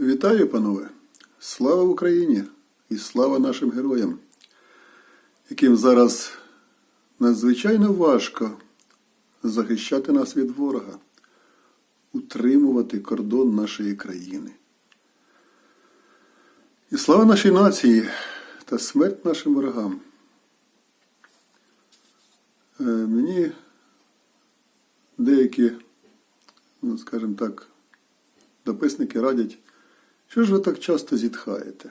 Вітаю, панове! Слава Україні і слава нашим героям, яким зараз надзвичайно важко захищати нас від ворога, утримувати кордон нашої країни. І слава нашій нації та смерть нашим ворогам. Е, Мені деякі, ну, скажімо так, дописники радять, що ж ви так часто зітхаєте?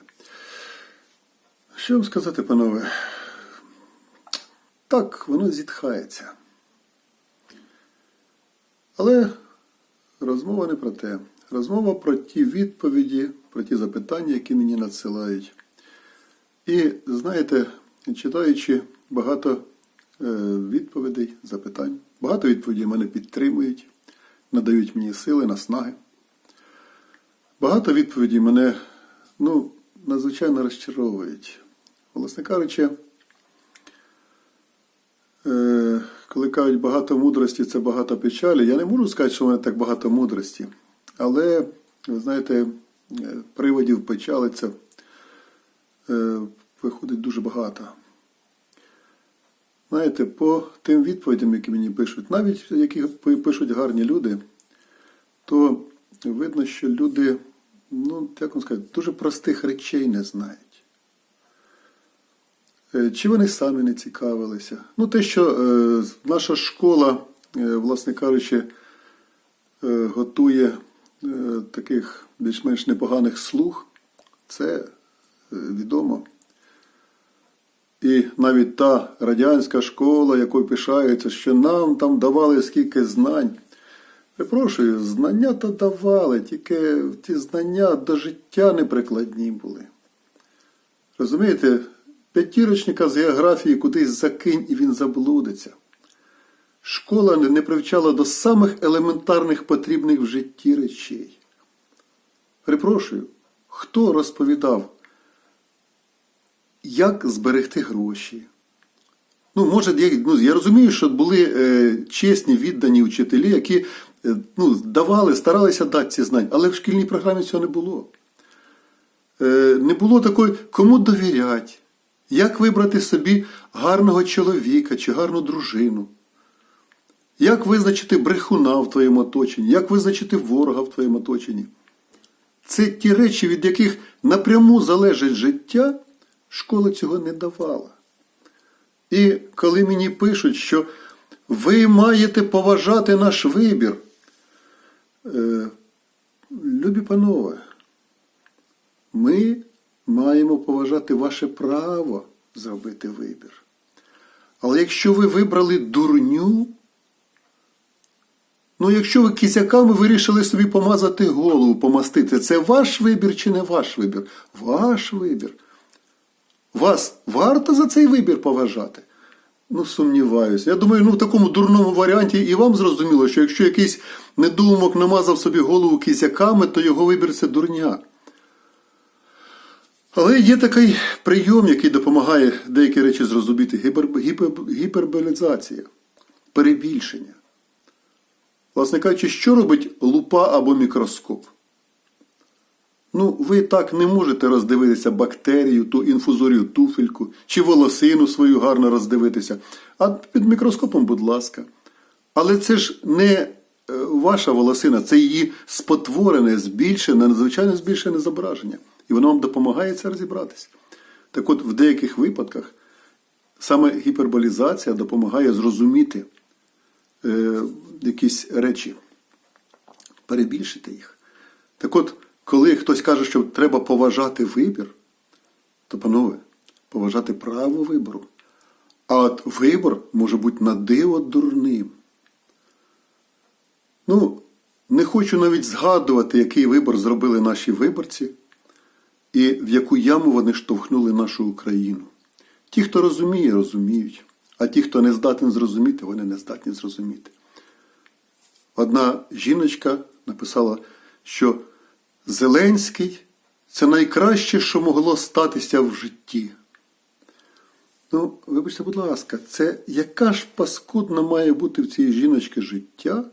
Що вам сказати, панове? Так, воно зітхається. Але розмова не про те. Розмова про ті відповіді, про ті запитання, які мені надсилають. І знаєте, читаючи багато е, відповідей, запитань, багато відповідей мене підтримують, надають мені сили, наснаги. Багато відповідей мене ну, надзвичайно розчаровують. Власне кажучи, е, коли кажуть багато мудрості, це багато печалі, я не можу сказати, що в мене так багато мудрості. Але, ви знаєте, е, приводів печали це е, виходить дуже багато. Знаєте, по тим відповідям, які мені пишуть, навіть які пишуть гарні люди, то видно, що люди, ну, як вам сказати, дуже простих речей не знають. Е, Чи вони самі не цікавилися? Ну, те, що е, наша школа, е, власне кажучи, готує таких більш-менш непоганих слуг, це відомо. І навіть та радянська школа, якою пишаються, що нам там давали скільки знань. Перепрошую, знання то давали, тільки ті знання до життя неприкладні були. Розумієте, п'ятірочника з географії кудись закинь і він заблудиться. Школа не привчала до самих елементарних потрібних в житті речей. Перепрошую, хто розповідав, як зберегти гроші? Ну, може, я, ну, я розумію, що були е, чесні, віддані вчителі, які ну, давали, старалися дати ці знання, але в шкільній програмі цього не було. Е, не було такої, кому довіряти, як вибрати собі гарного чоловіка чи гарну дружину. Як визначити брехуна в твоєму оточенні, як визначити ворога в твоєму оточенні? Це ті речі, від яких напряму залежить життя, школа цього не давала. І коли мені пишуть, що ви маєте поважати наш вибір, е, любі панове, ми маємо поважати ваше право зробити вибір. Але якщо ви вибрали дурню, ну якщо ви кізяками вирішили собі помазати голову, помастити, це ваш вибір чи не ваш вибір? Ваш вибір. Вас варто за цей вибір поважати? Ну, сумніваюся. Я думаю, ну в такому дурному варіанті і вам зрозуміло, що якщо якийсь недоумок намазав собі голову кізяками, то його вибір це дурня. Але є такий прийом, який допомагає деякі речі зрозуміти гіпер, гіпер, гіперболізація, перебільшення. Власне кажучи, що робить лупа або мікроскоп? Ну, ви так не можете роздивитися бактерію, ту інфузорію туфельку, чи волосину свою гарно роздивитися. А під мікроскопом, будь ласка. Але це ж не е, ваша волосина, це її спотворене, збільшене, надзвичайно збільшене зображення. І воно вам допомагає це розібратися. Так от, в деяких випадках саме гіперболізація допомагає зрозуміти е, якісь речі, перебільшити їх. Так от, коли хтось каже, що треба поважати вибір, то, панове, поважати право вибору. А от вибір може бути на диво дурним. Ну, не хочу навіть згадувати, який вибір зробили наші виборці і в яку яму вони штовхнули нашу Україну. Ті, хто розуміє, розуміють, а ті, хто не здатен зрозуміти, вони не здатні зрозуміти. Одна жіночка написала, що Зеленський це найкраще, що могло статися в житті. Ну, вибачте, будь ласка, це яка ж паскудна має бути в цій жіночці життя,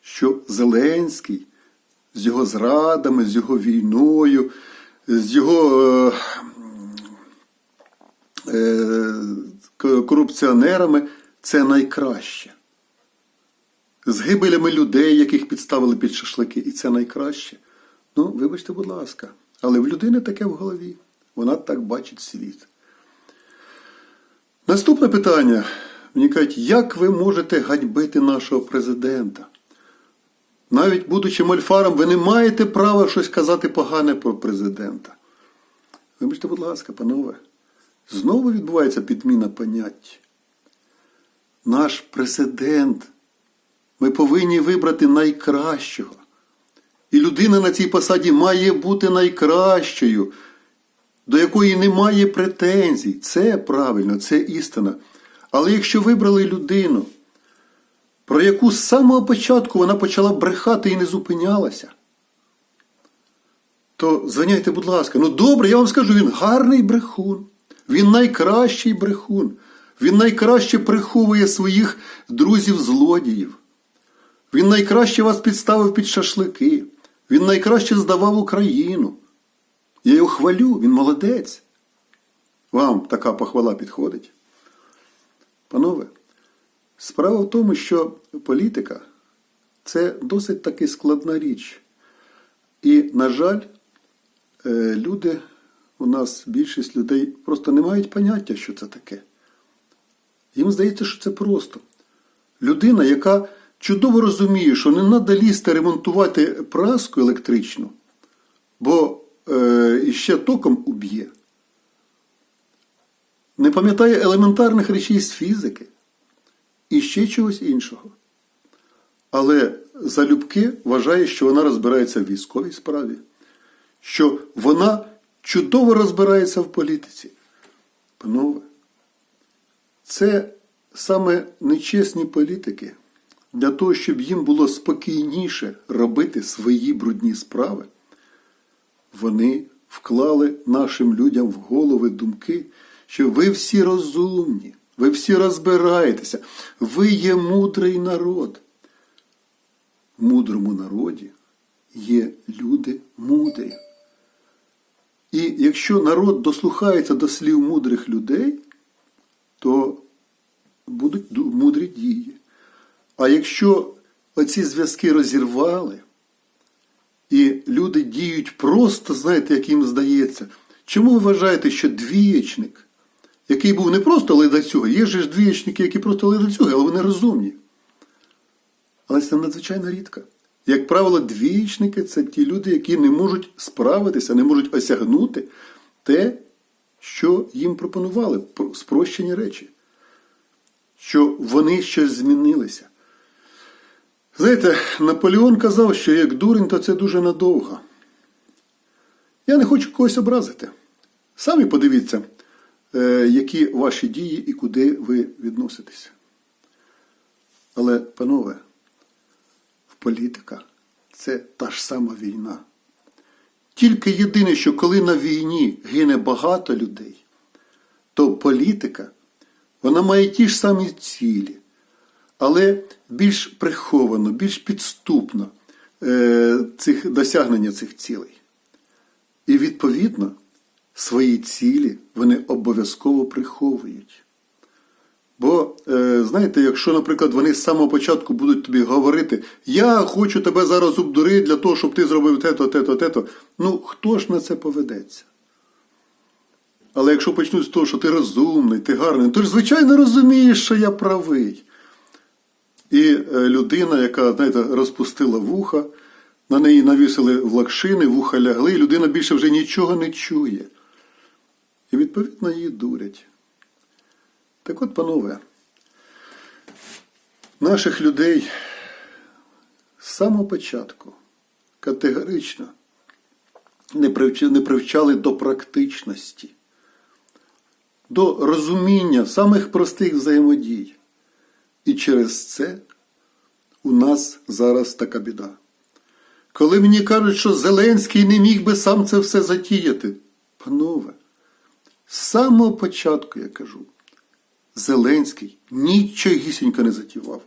що Зеленський з його зрадами, з його війною, з його е, е, корупціонерами це найкраще. З гибелями людей, яких підставили під шашлики, і це найкраще. Ну, вибачте, будь ласка, але в людини таке в голові. Вона так бачить світ. Наступне питання. Мені кажуть, як ви можете ганьбити нашого президента? Навіть будучи мольфаром, ви не маєте права щось казати погане про президента. Вибачте, будь ласка, панове, знову відбувається підміна понять. Наш президент, ми повинні вибрати найкращого. І людина на цій посаді має бути найкращою, до якої немає претензій. Це правильно, це істина. Але якщо вибрали людину, про яку з самого початку вона почала брехати і не зупинялася, то звиняйте, будь ласка, ну добре, я вам скажу, він гарний брехун, він найкращий брехун, він найкраще приховує своїх друзів-злодіїв. Він найкраще вас підставив під шашлики, він найкраще здавав Україну. Я його хвалю, він молодець. Вам така похвала підходить. Панове, справа в тому, що політика це досить таки складна річ. І, на жаль, е, люди, у нас більшість людей просто не мають поняття, що це таке. Їм здається, що це просто. Людина, яка чудово розуміє, що не треба лізти ремонтувати праску електричну, бо е, іще током уб'є. Не пам'ятає елементарних речей з фізики і ще чогось іншого. Але залюбки вважає, що вона розбирається в військовій справі, що вона чудово розбирається в політиці. Панове, це саме нечесні політики для того, щоб їм було спокійніше робити свої брудні справи. Вони вклали нашим людям в голови думки, що ви всі розумні, ви всі розбираєтеся, ви є мудрий народ. В мудрому народі є люди мудрі. І якщо народ дослухається до слів мудрих людей, то будуть мудрі дії. А якщо оці зв'язки розірвали, і люди діють просто, знаєте, як їм здається. Чому ви вважаєте, що двієчник, який був не просто ледацюга, є ж двієчники, які просто ледацюги, але вони розумні. Але це надзвичайно рідко. Як правило, двієчники це ті люди, які не можуть справитися, не можуть осягнути те, що їм пропонували, спрощені речі, що вони щось змінилися. Знаєте, Наполеон казав, що як дурень, то це дуже надовго. Я не хочу когось образити. Самі подивіться, е, які ваші дії і куди ви відноситеся. Але, панове, в політика це та ж сама війна. Тільки єдине, що коли на війні гине багато людей, то політика вона має ті ж самі цілі, але більш приховано, більш підступно е, цих, досягнення цих цілей. І відповідно свої цілі вони обов'язково приховують. Бо, е, знаєте, якщо, наприклад, вони з самого початку будуть тобі говорити, я хочу тебе зараз обдурити для того, щоб ти зробив те-то, те-то, те-то, ну хто ж на це поведеться? Але якщо почнуть з того, що ти розумний, ти гарний, то ж звичайно розумієш, що я правий. І е, людина, яка, знаєте, розпустила вуха, на неї навісили влакшини, вуха лягли, і людина більше вже нічого не чує. І відповідно її дурять. Так от, панове, наших людей з самого початку категорично не привчали до практичності, до розуміння самих простих взаємодій. І через це у нас зараз така біда. Коли мені кажуть, що Зеленський не міг би сам це все затіяти, панове, з самого початку я кажу, Зеленський нічогісінько не затівав.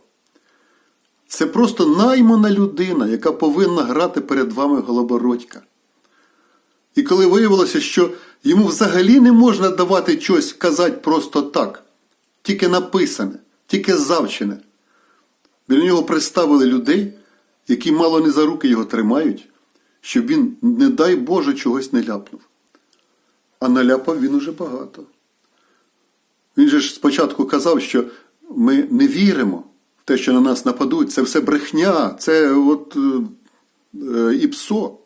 Це просто наймана людина, яка повинна грати перед вами голобородька. І коли виявилося, що йому взагалі не можна давати щось казати просто так, тільки написане, тільки завчене. Біля нього приставили людей, які мало не за руки його тримають, щоб він, не дай Боже, чогось не ляпнув. А наляпав він уже багато. Він же ж спочатку казав, що ми не віримо в те, що на нас нападуть. Це все брехня, це от е, е, іпсо.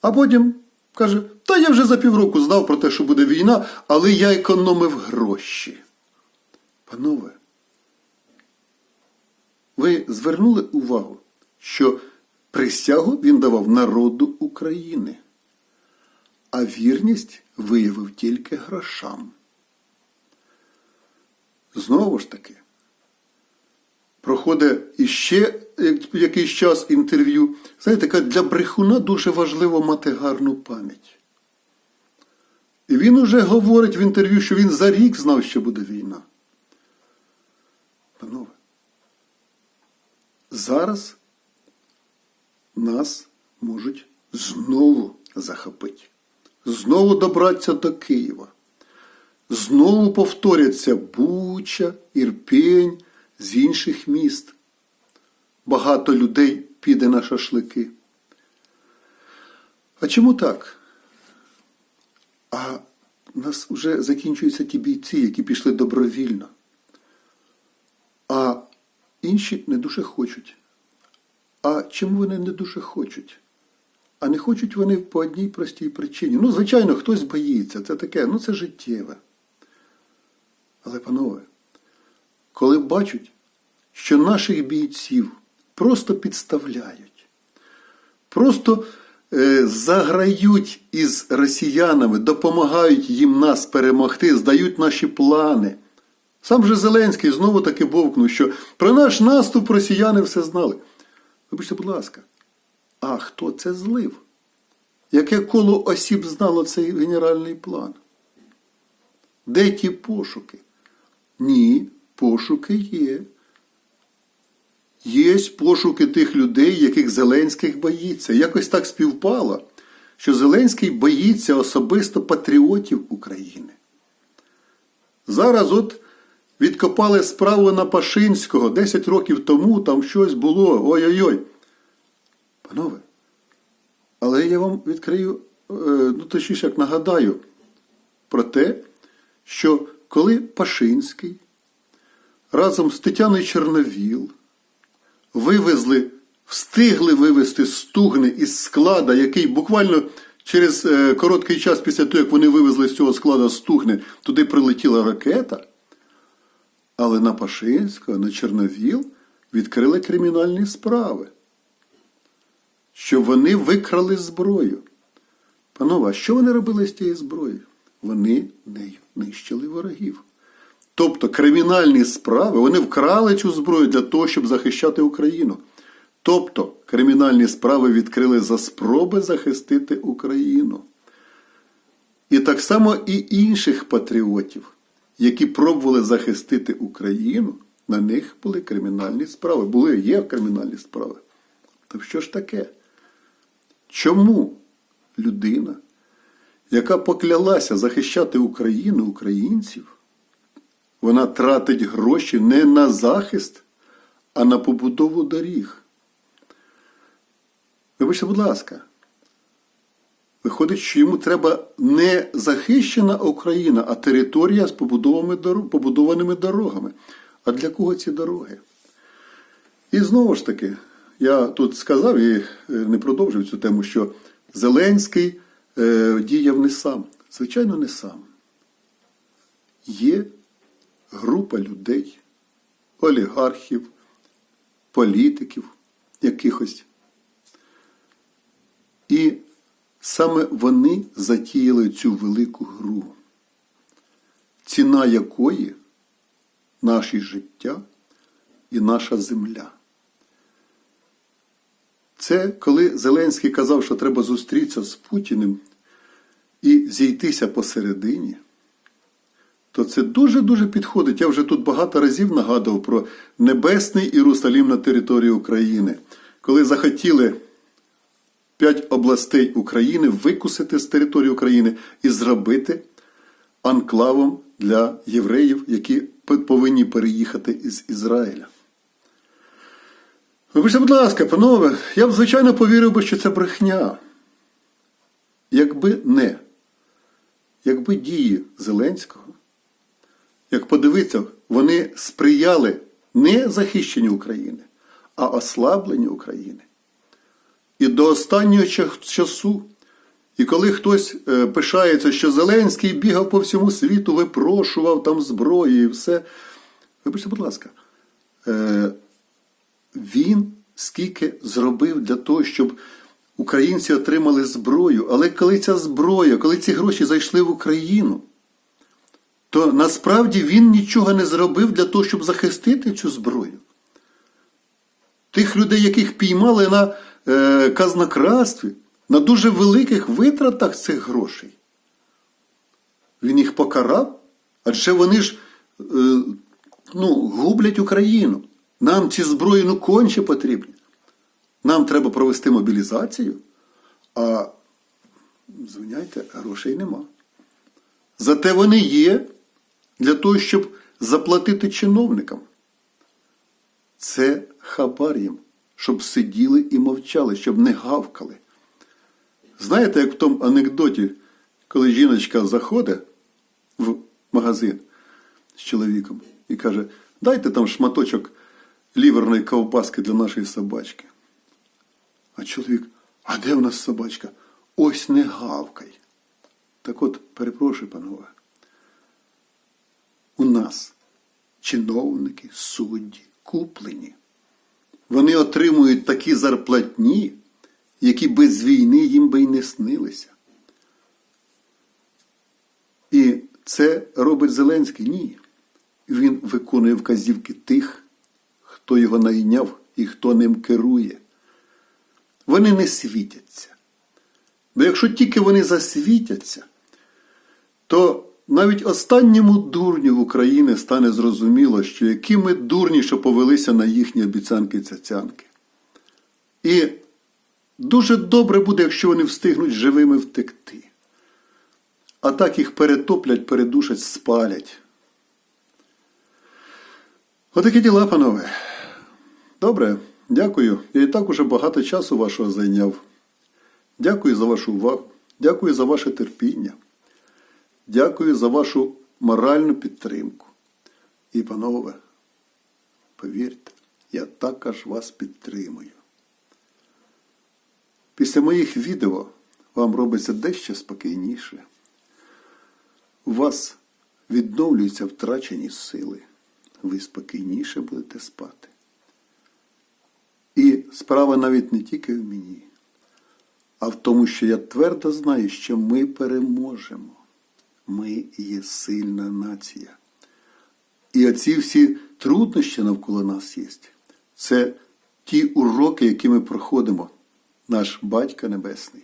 А потім каже: Та я вже за півроку знав про те, що буде війна, але я економив гроші. Панове, ви звернули увагу, що присягу він давав народу України, а вірність виявив тільки грошам. Знову ж таки, проходить іще якийсь час інтерв'ю. Знаєте, для брехуна дуже важливо мати гарну пам'ять. І він уже говорить в інтерв'ю, що він за рік знав, що буде війна. Панове, зараз нас можуть знову захопити, знову добратися до Києва. Знову повторяться Буча, Ірпень з інших міст. Багато людей піде на шашлики. А чому так? А у нас вже закінчуються ті бійці, які пішли добровільно. Інші не дуже хочуть. А чому вони не дуже хочуть? А не хочуть вони по одній простій причині. Ну, звичайно, хтось боїться. Це таке, ну це життєве. Але, панове, коли бачать, що наших бійців просто підставляють, просто е, заграють із росіянами, допомагають їм нас перемогти, здають наші плани. Сам же Зеленський знову таки бовкнув, що про наш наступ росіяни все знали. Вибачте, будь ласка, а хто це злив? Яке коло осіб знало цей генеральний план? Де ті пошуки? Ні, пошуки є. Є пошуки тих людей, яких Зеленський боїться. Якось так співпало, що Зеленський боїться особисто патріотів України. Зараз от відкопали справу на Пашинського 10 років тому, там щось було. Ой-ой-ой. Панове, але я вам відкрию, е, ну точніше, як нагадаю про те, що коли Пашинський разом з Тетяною Чорновіл вивезли, встигли вивезти стугни із склада, який буквально через е, короткий час після того, як вони вивезли з цього складу стугни, туди прилетіла ракета. Але на Пашинського, на Чорновіл відкрили кримінальні справи, що вони викрали зброю. Панове, а що вони робили з тією зброєю? Вони нею нищили ворогів. Тобто кримінальні справи, вони вкрали цю зброю для того, щоб захищати Україну. Тобто кримінальні справи відкрили за спроби захистити Україну. І так само і інших патріотів, які пробували захистити Україну, на них були кримінальні справи. Були, є кримінальні справи. То що ж таке? Чому людина, яка поклялася захищати Україну, українців, вона тратить гроші не на захист, а на побудову доріг? Вибачте, будь ласка. Виходить, що йому треба не захищена Україна, а територія з побудованими дорогами. А для кого ці дороги? І знову ж таки, я тут сказав і не продовжив цю тему, що Зеленський е, діяв не сам. Звичайно, не сам. Є група людей, олігархів, політиків якихось. І саме вони затіяли цю велику гру, ціна якої наші життя і наша земля. Це коли Зеленський казав, що треба зустрітися з Путіним і зійтися посередині, то це дуже-дуже підходить. Я вже тут багато разів нагадував про Небесний Єрусалім на території України, коли захотіли п'ять областей України викусити з території України і зробити анклавом для євреїв, які повинні переїхати із Ізраїля. Вибачте, будь ласка, панове, я б звичайно повірив би, що це брехня. Якби не, якби дії Зеленського, як подивитися, вони сприяли не захищенню України, а ослабленню України. І до останнього часу, і коли хтось е, пишається, що Зеленський бігав по всьому світу, випрошував там зброї і все. Вибачте, будь ласка, е, він скільки зробив для того, щоб українці отримали зброю. Але коли ця зброя, коли ці гроші зайшли в Україну, то насправді він нічого не зробив для того, щоб захистити цю зброю. Тих людей, яких піймали на е, на дуже великих витратах цих грошей. Він їх покарав, адже вони ж е, ну, гублять Україну. Нам ці зброї ну конче потрібні. Нам треба провести мобілізацію, а звиняйте, грошей нема. Зате вони є для того, щоб заплатити чиновникам. Це хабар їм, щоб сиділи і мовчали, щоб не гавкали. Знаєте, як в тому анекдоті, коли жіночка заходить в магазин з чоловіком і каже, дайте там шматочок ліверної ковбаски для нашої собачки. А чоловік, а де в нас собачка? Ось не гавкай. Так от, перепрошую, панове, у нас чиновники, судді, куплені. Вони отримують такі зарплатні, які без війни їм би й не снилися. І це робить Зеленський? Ні. Він виконує вказівки тих, хто його найняв і хто ним керує. Вони не світяться. Бо якщо тільки вони засвітяться, то навіть останньому дурню в Україні стане зрозуміло, що які ми дурні, що повелися на їхні обіцянки цяцянки. І дуже добре буде, якщо вони встигнуть живими втекти. А так їх перетоплять, передушать, спалять. Отакі діла, панове. Добре, дякую. Я і так уже багато часу вашого зайняв. Дякую за вашу увагу. Дякую за ваше терпіння. Дякую за вашу моральну підтримку. І, панове, повірте, я також вас підтримую. Після моїх відео вам робиться дещо спокійніше. У вас відновлюються втрачені сили. Ви спокійніше будете спати. І справа навіть не тільки в мені, а в тому, що я твердо знаю, що ми переможемо. Ми є сильна нація. І оці всі труднощі навколо нас є. Це ті уроки, які ми проходимо. Наш Батько Небесний.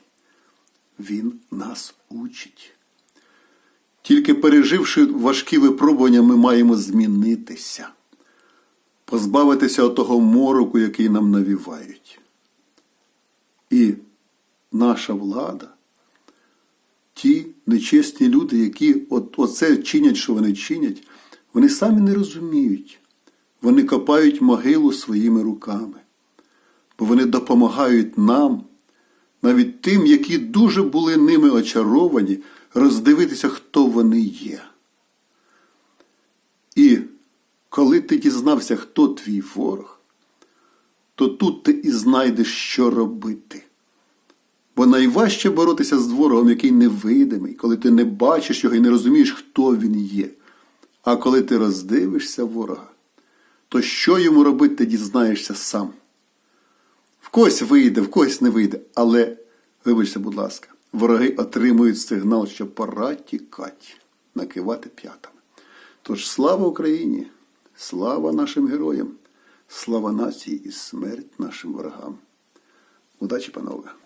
Він нас учить. Тільки переживши важкі випробування, ми маємо змінитися, позбавитися от того мороку, який нам навівають. І наша влада, ті нечесні люди, які от, оце чинять, що вони чинять, вони самі не розуміють. Вони копають могилу своїми руками, бо вони допомагають нам, навіть тим, які дуже були ними очаровані, роздивитися, хто вони є. І коли ти дізнався, хто твій ворог, то тут ти і знайдеш, що робити. Бо найважче боротися з ворогом, який невидимий, коли ти не бачиш його і не розумієш, хто він є. А коли ти роздивишся ворога, то що йому робити, ти дізнаєшся сам. В когось вийде, в когось не вийде, але, вибачте, будь ласка, вороги отримують сигнал, що пора тікати, накивати п'ятами. Тож слава Україні, слава нашим героям, слава нації і смерть нашим ворогам. Удачі, панове!